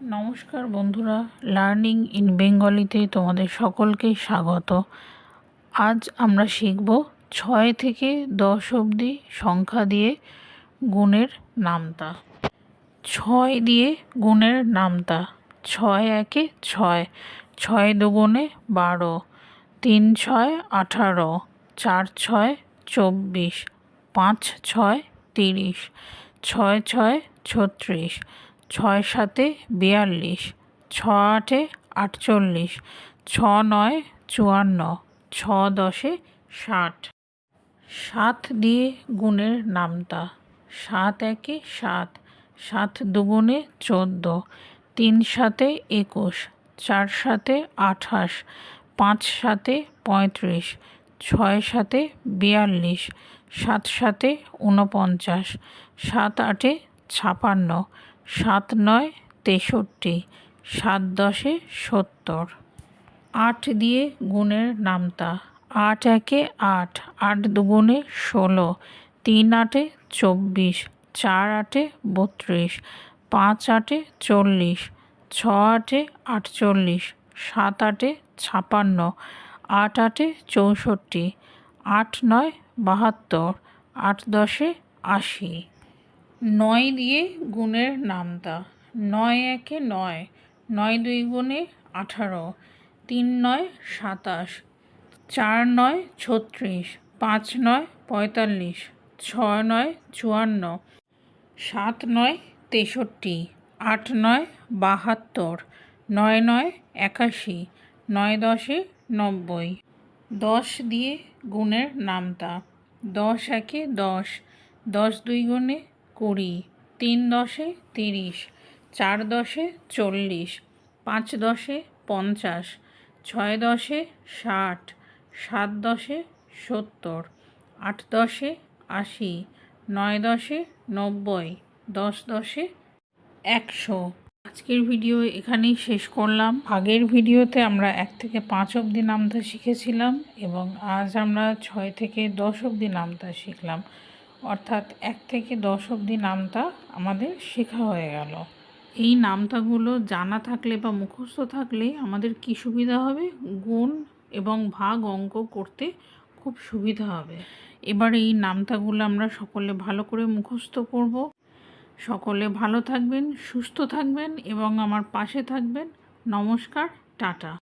নমস্কার বন্ধুরা, learning in বেঙ্গলিতে তোমাদের সকলকে স্বাগত। আজ আমরা শিখব ছয় থেকে দশ অবধি সংখ্যা দিয়ে গুণের নামতা। ছয় দিয়ে গুণের নামতা। ছয় একে ছয়। ছয় দুগুণে বারো। তিন ছয় আঠারো। চার ছয় চব্বিশ। পাঁচ ছয় তিরিশ। ছয় ছয় ছত্রিশ। ছয় সাতে বিয়াল্লিশ ছ আটে আটচল্লিশ ছ নয় চুয়ান্ন ছ দশে ষাট। সাত দিয়ে গুণের নামতা, সাত একে সাত সাত দুগুণে চোদ্দ, তিন সাতে একুশ, চার সাতে আঠাশ, পাঁচ সাতে পঁয়ত্রিশ, ছয় সাতে বিয়াল্লিশ, সাত সাতে ঊনপঞ্চাশ, সাত আটে ছাপান্ন সাত নয় তেষট্টি, সাত দশে সত্তর। আট দিয়ে গুণের নামতা। আট একে আট আট দুগুণে ষোলো। তিন আটে চব্বিশ, চার আটে বত্রিশ, পাঁচ আটে চল্লিশ, ছ আটে আটচল্লিশ, সাত আটে ছাপান্ন, আট আটে চৌষট্টি, আট নয় বাহাত্তর, আট দশে আশি। নয় দিয়ে গুণের নামতা। নয় একে নয় নয় দুই গুণে আঠারো, তিন নয় সাতাশ, চার নয় ছত্রিশ, পাঁচ নয় পঁয়তাল্লিশ, ছয় নয় চুয়ান্ন, সাত নয় তেষট্টি, আট নয় বাহাত্তর, নয় নয় একাশি, নয় দশে নব্বই। দশ দিয়ে গুণের নামতা। দশ একে দশ দশ দুই গুণে কুড়ি, তিন দশে তিরিশ, চার দশে চল্লিশ, পাঁচ দশে পঞ্চাশ, ছয় দশে ষাট, সাত দশে সত্তর, আট দশে আশি, নয় দশে নব্বই, দশ দশে একশো। আজকের ভিডিও এখানেই শেষ করলাম। আগের ভিডিওতে আমরা এক থেকে পাঁচ অবধি নামতা শিখেছিলাম এবং আজ আমরা ছয় থেকে দশ অবধি নামতা শিখলাম। অর্থাৎ এক থেকে দশ অবধি নামতা আমাদের শেখা হয়ে গেল। এই নামতাগুলো জানা থাকলে বা মুখস্থ থাকলে আমাদের কি সুবিধা হবে? গুণ এবং ভাগ অঙ্ক করতে খুব সুবিধা হবে। এবার এই নামতাগুলো আমরা সকলে ভালো করে মুখস্থ করব। সকলে ভালো থাকবেন, সুস্থ থাকবেন এবং আমার পাশে থাকবেন। নমস্কার, টাটা।